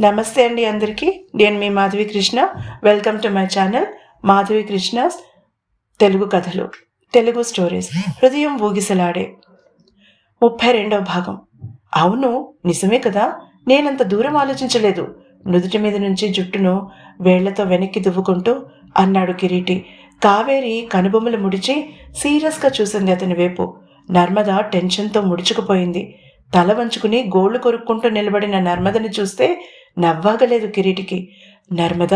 నమస్తే అండి అందరికీ. నేను మీ Madhavi Krishna. Welcome to my channel Madhavi Krishna Telugu కథలు తెలుగు స్టోరీస్ హృదయం ఊగిసలాడే. ముప్పై రెండవ భాగం. అవును నిజమే కదా? నేనంత దూరం ఆలోచించలేదు. నుదుటి మీద నుంచి జుట్టును వేళ్ళతో వెనక్కి దువ్వుకుంటూ అన్నాడు కిరీటి. కావేరి కనుబొమ్మలు ముడిచి సీరియస్గా చూసింది అతని వైపు. నర్మద టెన్షన్తో ముడుచుకుపోయింది. తల వంచుకుని గోళ్ళు కొరుక్కుంటూ నిలబడిన నర్మదని చూస్తే నవ్వాగలేదు కిరీటికి. నర్మద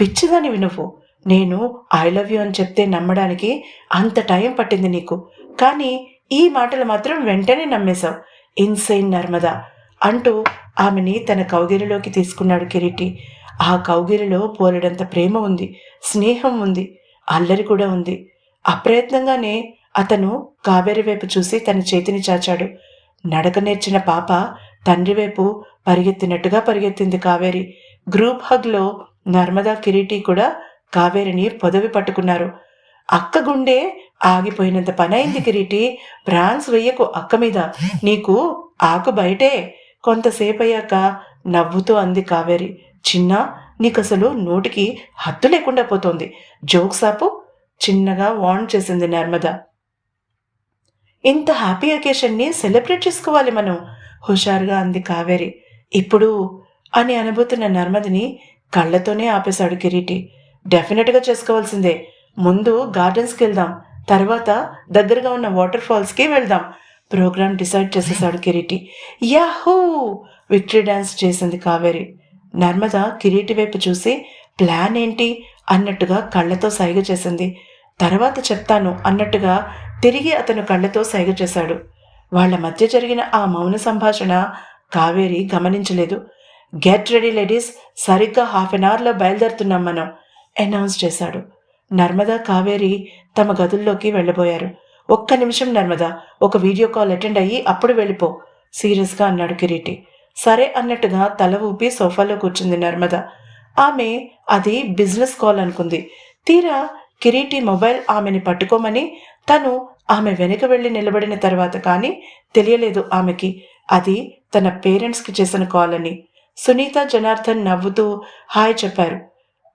పిచ్చిదానివి నువ్వు. నేను ఐ లవ్ యూ అని చెప్తే నమ్మడానికి అంత టైం పట్టింది నీకు. కానీ ఈ మాటలు మాత్రం వెంటనే నమ్మేశావు. ఇన్సైన్ నర్మద అంటూ ఆమెని తన కౌగిరిలోకి తీసుకున్నాడు కిరీటి. ఆ కౌగిరిలో పోలడంత ప్రేమ ఉంది స్నేహం ఉంది అల్లరి కూడా ఉంది. అప్రయత్నంగానే అతను కావేరి వైపు చూసి తన చేతిని చాచాడు. నడక నేర్చిన పాప తండ్రి వైపు పరిగెత్తినట్టుగా పరిగెత్తింది కావేరి. గ్రూప్ హగ్లో నర్మదా కిరీటి కూడా కావేరిని పొదవి పట్టుకున్నారు. అక్క గుండె ఆగిపోయినంత పనైంది కిరీటి. ప్రాన్స్ వెయ్యకు అక్క మీద. నీకు ఆకు బయటే. కొంతసేపు అయ్యాక నవ్వుతూ అంది కావేరి. చిన్న నీకసలు నోటికి హద్దు లేకుండా పోతోంది. జోక్ సాపు చిన్నగా వార్న్ చేసింది నర్మదా. ఇంత హ్యాపీ అకేషన్ని సెలబ్రేట్ చేసుకోవాలి మనం హుషారుగా అంది కావేరి. ఇప్పుడు అని అనుభూతున్న నర్మదిని కళ్ళతోనే ఆపేశాడు కిరీటి. డెఫినెట్గా చేసుకోవాల్సిందే. ముందు గార్డెన్స్కి వెళ్దాం తర్వాత దగ్గరగా ఉన్న వాటర్ ఫాల్స్కి వెళ్దాం ప్రోగ్రామ్ డిసైడ్ చేసేసాడు కిరీటి. యాహూ! విక్టరీ డ్యాన్స్ చేసింది కావేరి. నర్మద కిరీటి వైపు చూసి ప్లాన్ ఏంటి? అన్నట్టుగా కళ్ళతో సైగ చేసింది. తర్వాత చెప్తాను అన్నట్టుగా తిరిగి అతను కళ్ళతో సైగ చేశాడు. వాళ్ళ మధ్య జరిగిన ఆ మౌన సంభాషణ కావేరి గమనించలేదు. గెట్ రెడీ లేడీస్ సరిగ్గా హాఫ్ అన్ అవర్లో బయలుదేరుతున్నాం మనం అనౌన్స్ చేశాడు. నర్మదా కావేరి తమ గదుల్లోకి వెళ్ళబోయారు. ఒక్క నిమిషం నర్మదా ఒక వీడియో కాల్ అటెండ్ అయ్యి అప్పుడు వెళ్ళిపో సీరియస్గా అన్నాడు కిరీటి. సరే అన్నట్టుగా తల ఊపి సోఫాలో కూర్చుంది నర్మద. ఆమె అది బిజినెస్ కాల్ అనుకుంది. తీరా కిరీటి మొబైల్ ఆమెని పట్టుకోమని తను ఆమె వెనుక వెళ్ళి నిలబడిన తర్వాత కానీ తెలియలేదు ఆమెకి. అది తన పేరెంట్స్కి చేసిన కాల్ అని. సునీత జనార్దన్ నవ్వుతూ హాయ్ చెప్పారు.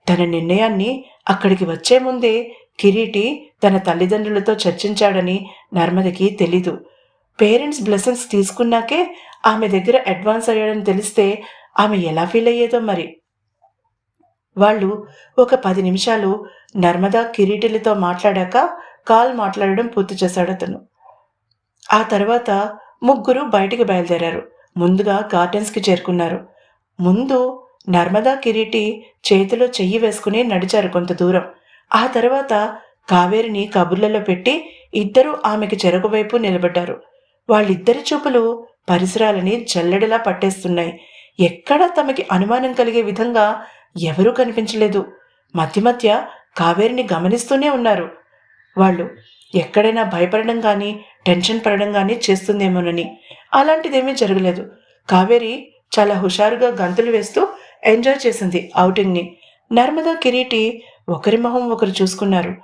తన నిర్ణయాన్ని అక్కడికి వచ్చే ముందే కిరీటి తన తల్లిదండ్రులతో చర్చించాడని నర్మదకి తెలీదు. పేరెంట్స్ బ్లెస్సింగ్స్ తీసుకున్నాకే ఆమె దగ్గర అడ్వాన్స్ అయ్యాడని తెలిస్తే ఆమె ఎలా ఫీల్ అయ్యేదో మరి. వాళ్ళు ఒక పది నిమిషాలు నర్మదా కిరీటిలతో మాట్లాడాక కాల్ మాట్లాడడం పూర్తి చేశాడు అతను. ఆ తర్వాత ముగ్గురు బయటికి బయలుదేరారు. ముందుగా గార్డెన్స్కి చేరుకున్నారు. ముందు నర్మదా కిరీటి చేతిలో చెయ్యి వేసుకుని నడిచారు కొంత దూరం. ఆ తర్వాత కావేరిని కబుర్లలో పెట్టి ఇద్దరూ ఆమెకి చెరకు వైపు నిలబడ్డారు. వాళ్ళిద్దరి చూపులు పరిసరాలని జల్లెడలా పట్టేస్తున్నాయి. ఎక్కడా తమకి అనుమానం కలిగే విధంగా ఎవరూ కనిపించలేదు. మధ్య మధ్య కావేరిని గమనిస్తూనే ఉన్నారు. వాళ్ళు ఎక్కడైనా భయపడడం కానీ టెన్షన్ పడడం కానీ చేస్తుందేమోనని. అలాంటిదేమీ జరగలేదు. కావేరి చాలా హుషారుగా గంతులు వేస్తూ ఎంజాయ్ చేసింది ఔటింగ్ని. నర్మదా కిరీటి ఒకరి మొహం ఒకరు చూసుకున్నారు.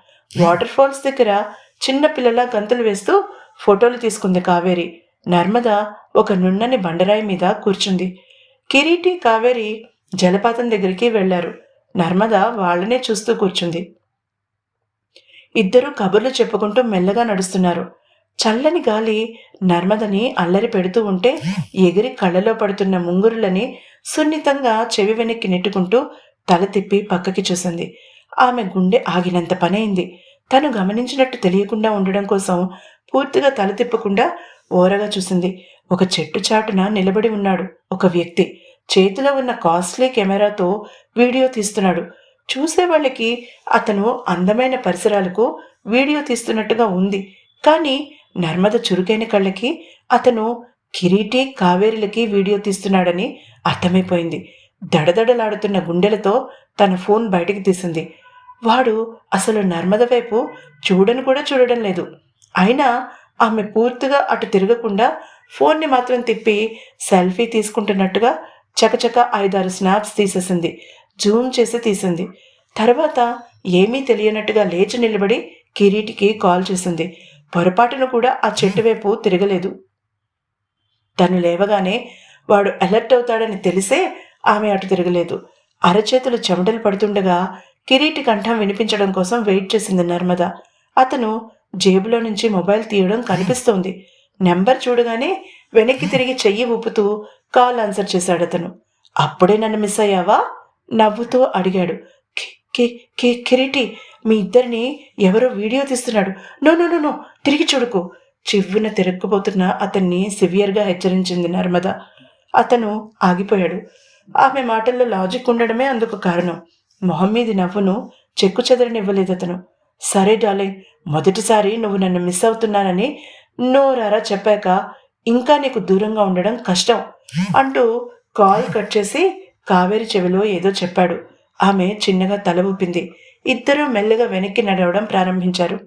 వాటర్ ఫాల్స్ దగ్గర చిన్న పిల్లల గంతులు వేస్తూ ఫోటోలు తీసుకుంది కావేరి. నర్మద ఒక నున్నని బండరాయి మీద కూర్చుంది. కిరీటి కావేరి జలపాతం దగ్గరికి వెళ్ళారు నర్మద వాళ్ళనే చూస్తూ కూర్చుంది. ఇద్దరూ కబుర్లు చెప్పుకుంటూ మెల్లగా నడుస్తున్నారు. చల్లని గాలి నర్మదని అల్లరి పెడుతూ ఉంటే ఎగిరి కళ్ళలో పడుతున్న ముంగురులని సున్నితంగా చెవి వెనక్కి నెట్టుకుంటూ తల తిప్పి పక్కకి చూసింది. ఆమె గుండె ఆగినంత పనైంది. తను గమనించినట్టు తెలియకుండా ఉండడం కోసం పూర్తిగా తల తిప్పకుండా ఓరగా చూసింది. ఒక చెట్టు చాటున నిలబడి ఉన్నాడు ఒక వ్యక్తి. చేతిలో ఉన్న కాస్ట్లీ కెమెరాతో వీడియో తీస్తున్నాడు. చూసే వాళ్ళకి అతను అందమైన పరిసరాలకు వీడియో తీస్తున్నట్టుగా ఉంది. కానీ నర్మద చురుకైన కళ్ళకి అతను కిరీటి కావేరిలకి వీడియో తీస్తున్నాడని అర్థమైపోయింది. దడదడలాడుతున్న గుండెలతో తన ఫోన్ బయటికి తీసింది. వాడు అసలు నర్మద వైపు చూడను కూడా చూడడం లేదు. అయినా ఆమె పూర్తిగా అటు తిరగకుండా ఫోన్ని మాత్రం తిప్పి సెల్ఫీ తీసుకుంటున్నట్టుగా చకచక ఐదారు స్నాప్స్ తీసేసింది. జూమ్ చేసి తీసింది. తర్వాత ఏమీ తెలియనట్టుగా లేచి నిలబడి కిరీటికి కాల్ చేసింది. పొరపాటును కూడా ఆ చెట్టు వైపు తిరగలేదు. తను లేవగానే వాడు అలర్ట్ అవుతాడని తెలిసే ఆమె అటు తిరగలేదు. అరచేతులు చెమటలు పడుతుండగా కిరీటి కంఠం వినిపించడం కోసం వెయిట్ చేసింది నర్మద. అతను జేబులో నుంచి మొబైల్ తీయడం కనిపిస్తోంది. నెంబర్ చూడగానే వెనక్కి తిరిగి చెయ్యి ఊపుతూ కాల్ ఆన్సర్ చేశాడు అతను. అప్పుడే నన్ను మిస్ అయ్యావా? నవ్వుతూ అడిగాడు. కే కిరీటి మీ ఇద్దరిని ఎవరో వీడియో తీస్తున్నాడు. నో నో నో నో తిరిగి చూడుకు. చివ్వున తిరక్కుపోతున్న అతన్ని సివియర్గా హెచ్చరించింది నర్మద. అతను ఆగిపోయాడు. ఆమె మాటల్లో లాజిక్ ఉండడమే అందుకు కారణం. మొహం మీది నవ్వును చెక్కు చెదరనివ్వలేదు అతను. సరే డాలింగ్ మొదటిసారి నువ్వు నన్ను మిస్ అవుతున్నానని నోరారా చెప్పాక ఇంకా నీకు దూరంగా ఉండడం కష్టం. అంటూ కాల్ కట్ చేసి కావేరి చెవిలో ఏదో చెప్పాడు. ఆమె చిన్నగా తల ఊపింది. ఇద్దరూ మెల్లగా వెనక్కి నడవడం ప్రారంభించారు.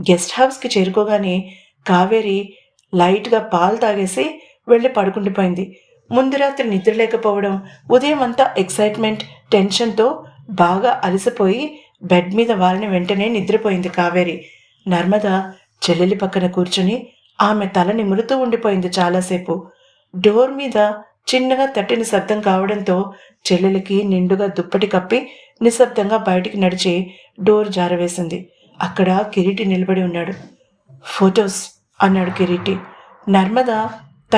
గెస్ట్ హౌస్కి చేరుకోగానే కావేరి లైట్గా పాలు తాగేసి వెళ్ళి పడుకుండిపోయింది. ముందు రాత్రి నిద్ర లేకపోవడం ఉదయం అంతా ఎక్సైట్మెంట్ టెన్షన్తో బాగా అలసిపోయి బెడ్ మీద వారిని వెంటనే నిద్రపోయింది కావేరి. నర్మద చెల్లెలి పక్కన కూర్చుని ఆమె తల నిమురుతూ ఉండిపోయింది చాలాసేపు. డోర్ మీద చిన్నగా తట్టిన శబ్దం కావడంతో చెల్లెలకి నిండుగా దుప్పటి కప్పి నిశ్శబ్దంగా బయటికి నడిచి డోర్ జారవేసింది. అక్కడ కిరీటి నిలబడి ఉన్నాడు. ఫొటోస్ అన్నాడు కిరీటి. నర్మద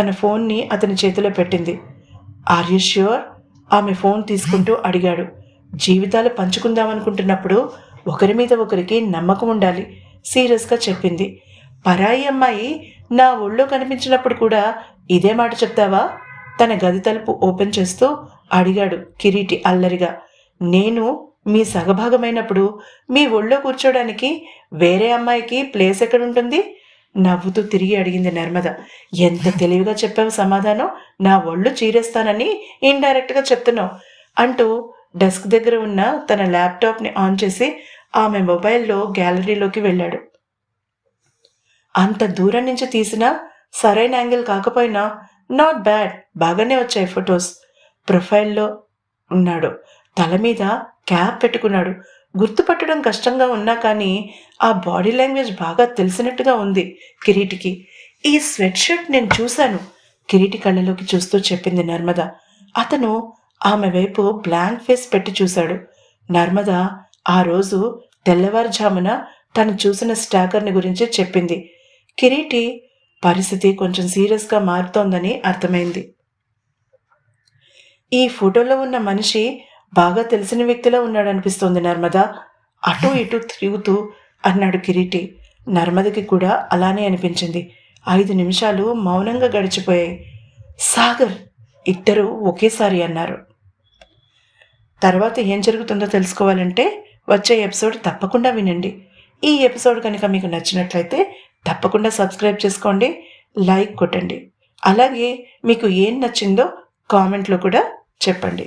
తన ఫోన్ని అతని చేతిలో పెట్టింది. Are you sure? ఆమె ఫోన్ తీసుకుంటూ అడిగాడు. జీవితాలు పంచుకుందామనుకుంటున్నప్పుడు ఒకరి మీద ఒకరికి నమ్మకం ఉండాలి సీరియస్గా చెప్పింది. పరాయి అమ్మాయి నా ఒళ్ళో కనిపించినప్పుడు కూడా ఇదే మాట చెప్తావా? తన గది తలుపు ఓపెన్ చేస్తూ అడిగాడు కిరీటి అల్లరిగా. నేను మీ సగభాగమైనప్పుడు మీ ఒళ్ళో కూర్చోడానికి వేరే అమ్మాయికి ప్లేస్ ఎక్కడుంటుంది? నవ్వుతూ తిరిగి అడిగింది నర్మద. ఎంత తెలివిగా చెప్పావు సమాధానం? నా ఒళ్ళు చీరేస్తానని ఇండైరెక్ట్గా చెప్తున్నావు అంటూ డెస్క్ దగ్గర ఉన్న తన ల్యాప్టాప్ని ఆన్ చేసి ఆమె మొబైల్లో గ్యాలరీలోకి వెళ్ళాడు. అంత దూరం నుంచి తీసినా సరైన యాంగిల్ కాకపోయినా నాట్ బ్యాడ్ బాగానే వచ్చాయి ఫొటోస్. ప్రొఫైల్లో ఉన్నాడు. తల మీద క్యాప్ పెట్టుకున్నాడు. గుర్తుపట్టడం కష్టంగా ఉన్నా కానీ ఆ బాడీ లాంగ్వేజ్ బాగా తెలిసినట్టుగా ఉంది కిరీటికి. ఈ స్వెట్ షర్ట్ నేను చూశాను కిరీటి కళ్ళలోకి చూస్తూ చెప్పింది నర్మద. అతను ఆమె వైపు బ్లాంక్ ఫేస్ పెట్టి చూశాడు. నర్మద ఆ రోజు తెల్లవారుజామున తను చూసిన స్టాకర్ని గురించి చెప్పింది. కిరీటి పరిస్థితి కొంచెం సీరియస్గా మారుతోందని అర్థమైంది. ఈ ఫోటోలో ఉన్న మనిషి బాగా తెలిసిన వ్యక్తిలో ఉన్నాడనిపిస్తోంది నర్మద. అటు ఇటు తిరుగుతూ అన్నాడు కిరీటి. నర్మదకి కూడా అలానే అనిపించింది. ఐదు నిమిషాలు మౌనంగా గడిచిపోయాయి. సాగర్! ఇద్దరు ఒకేసారి అన్నారు. తర్వాత ఏం జరుగుతుందో తెలుసుకోవాలంటే వచ్చే ఎపిసోడ్ తప్పకుండా వినండి. ఈ ఎపిసోడ్ కనుక మీకు నచ్చినట్లయితే తప్పకుండా సబ్స్క్రైబ్ చేసుకోండి లైక్ కొట్టండి. అలాగే మీకు ఏం నచ్చిందో కామెంట్లో కూడా చెప్పండి.